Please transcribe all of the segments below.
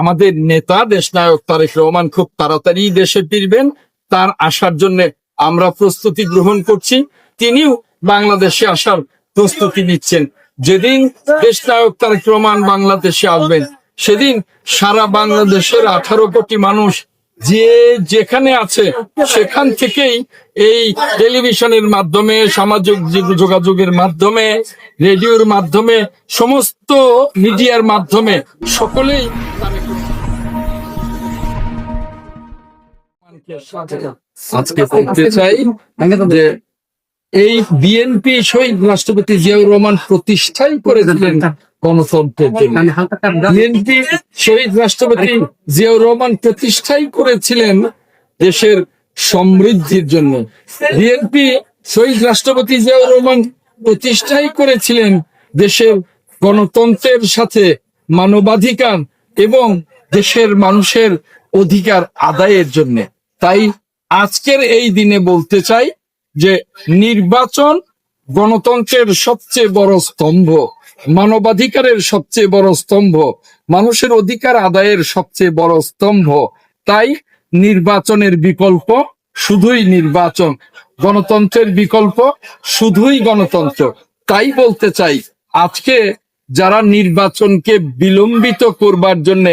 আমাদের নেতা, দেশনায়ক তারেক রহমান খুব তাড়াতাড়ি দেশে ফিরবেন। তার আসার জন্য আমরা প্রস্তুতি গ্রহণ করছি। তিনিও বাংলাদেশে আসার প্রস্তুতি নিচ্ছেন। যেদিন দেশনায়ক তারেক রহমান বাংলাদেশে আসবেন, সেদিন সারা বাংলাদেশের আঠারো কোটি মানুষ যে যেখানে আছে, সেখান থেকেই এই টেলিভিশনের মাধ্যমে, সামাজিক যোগাযোগের মাধ্যমে, রেডিওর মাধ্যমে, সমস্ত মিডিয়ার মাধ্যমে সকলেই আজকে বলতে চাই যে এই বিএনপি শহীদ রাষ্ট্রপতি জিয়াউর রহমান প্রতিষ্ঠাই করেছিলেন গণতন্ত্রের জন্য। বিএনপি শহীদ রাষ্ট্রপতি জিয়াউর রহমান প্রতিষ্ঠাই করেছিলেন দেশের সমৃদ্ধির জন্য। বিএনপি শহীদ রাষ্ট্রপতি জিয়াউর রহমান প্রতিষ্ঠাই করেছিলেন দেশের গণতন্ত্রের সাথে মানবাধিকার এবং দেশের মানুষের অধিকার আদায়ের জন্য। তাই আজকের এই দিনে বলতে চাই যে নির্বাচন গণতন্ত্রের সবচেয়ে বড় স্তম্ভ, মানবাধিকারের সবচেয়ে বড় স্তম্ভ, মানুষের অধিকার আদায়ের সবচেয়ে বড় স্তম্ভ। তাই নির্বাচনের বিকল্প শুধুই নির্বাচন, গণতন্ত্রের বিকল্প শুধুই গণতন্ত্র। তাই বলতে চাই, আজকে যারা নির্বাচনকে বিলম্বিত করবার জন্য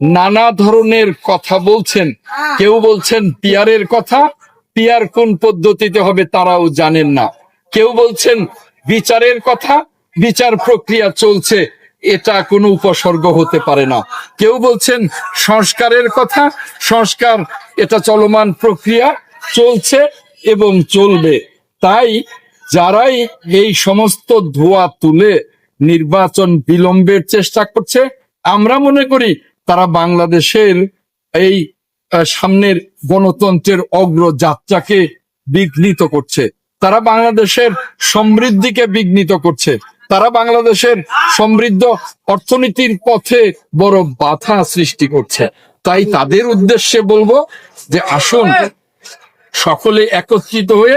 নানা ধরনের কথা বলছেন। কেউ বলছেন পিয়ারের কথা, পিয়ার কোন পদ্ধতিতে হবে তারাও জানেন না। কেউ বলছেন বিচারের কথা, বিচার প্রক্রিয়া চলছে, এটা কোনো উপসর্গ হতে পারে না। কেউ বলছেন সংস্কারের কথা, সংস্কার, এটা চলমান প্রক্রিয়া চলছে এবং চলবে। তাই যারাই এই সমস্ত ধোয়া তুলে নির্বাচন বিলম্বের চেষ্টা করছে, আমরা মনে করি তারা বাংলাদেশের এই সামনের গণতন্ত্রের অগ্রযাত্রাকে বিঘ্নিত করছে। তারা বাংলাদেশের সমৃদ্ধিকে বিঘ্নিত করছে। তারা বাংলাদেশের সমৃদ্ধ অর্থনীতির পথে বড় বাধা সৃষ্টি করছে। তাই তাদের উদ্দেশ্যে বলব যে আসুন সকলে একত্রিত হয়ে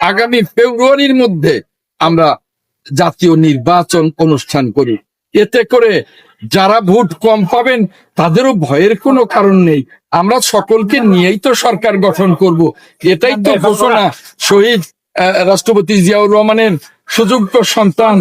আগামী ফেব্রুয়ারির মধ্যে আমরা জাতীয় নির্বাচন অনুষ্ঠান করি। এতে করে যারা ভোট কম পাবেন তাদেরও ভয়ের কোনো কারণ নেই। আমরা সকলকে নিয়েই তো সরকার গঠন করব। এটাই তো ঘোষণা। শহীদ রাষ্ট্রপতি জিয়াউর রহমানের সুযোগ্য সন্তান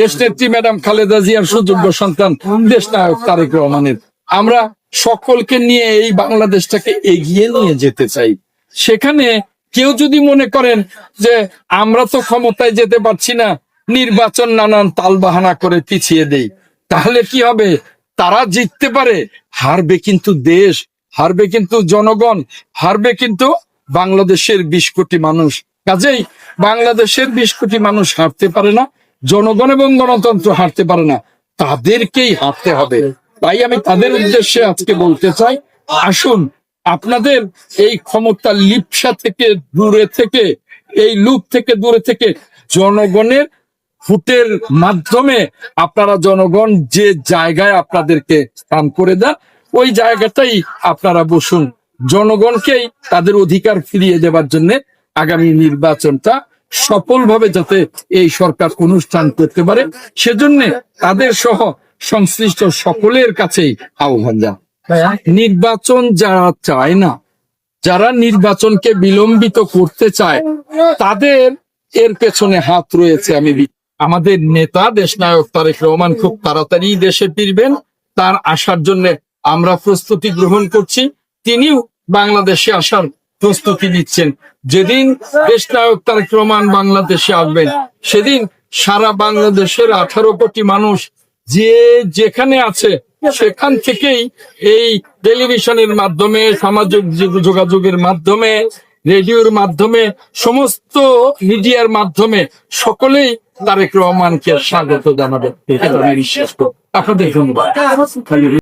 দেশ নেত্রী ম্যাডাম খালেদা জিয়ার সুযোগ্য সন্তান দেশ নায়ক তারেক রহমানের। আমরা সকলকে নিয়ে এই বাংলাদেশটাকে এগিয়ে নিয়ে যেতে চাই। সেখানে কেউ যদি মনে করেন যে আমরা তো ক্ষমতায় যেতে পারছি না নির্বাচন নানান তালবাহানা করে পিছিয়ে দেই। তাহলে কি হবে? তারা জিততে পারে, হারবে কিন্তু দেশ, হারবে কিন্তু জনগণ, হারবে কিন্তু বাংলাদেশের বিশ কোটি মানুষ। কাজেই বাংলাদেশের বিশ কোটি মানুষ হারতে পারে না, জনগণ এবং গণতন্ত্র হারতে পারে না, তাদেরকেই হারতে হবে। তাই আমি তাদের উদ্দেশ্যে আজকে বলতে চাই, আসুন আপনাদের এই ক্ষমতা লিপসা থেকে দূরে থেকে, এই লুপ থেকে দূরে থেকে জনগণের ভোটের মাধ্যমে আপনারা জনগণ যে জায়গায় আপনাদেরকে স্থান করে দেন ওই জায়গাটাই আপনারা বসুন। জনগণকেই তাদের অধিকার ফিরিয়ে দেওয়ার জন্য আগামী নির্বাচনটা সফলভাবে যাতে এই সরকার অনুষ্ঠান করতে পারে সেজন্য তাদের সহ সংশ্লিষ্ট সকলের কাছেই আহ্বান জান নির্বাচন যারা চায় না যারা নির্বাচনকে বিলম্বিত করতে চায় তাদের এর পেছনে হাত রয়েছে আমি আমাদের নেতা, দেশনায়ক তারেক রহমান খুব তাড়াতাড়ি দেশে ফিরবেন। তার আসার জন্য আমরা প্রস্তুতি গ্রহণ করছি। তিনিও বাংলাদেশে আসার প্রস্তুতি নিচ্ছেন। যেদিন দেশনায়ক তারেক রহমান বাংলাদেশে আসবেন, সেদিন সারা বাংলাদেশের আঠারো কোটি মানুষ যে যেখানে আছে, সেখান থেকেই এই টেলিভিশনের মাধ্যমে, সামাজিক যোগাযোগের মাধ্যমে, রেডিওর মাধ্যমে, সমস্ত মিডিয়ার মাধ্যমে সকলেই তারেক রহমানকে স্বাগত জানাবেন এটা আমি বিশ্বাস করি আপনাদের ধন্যবাদ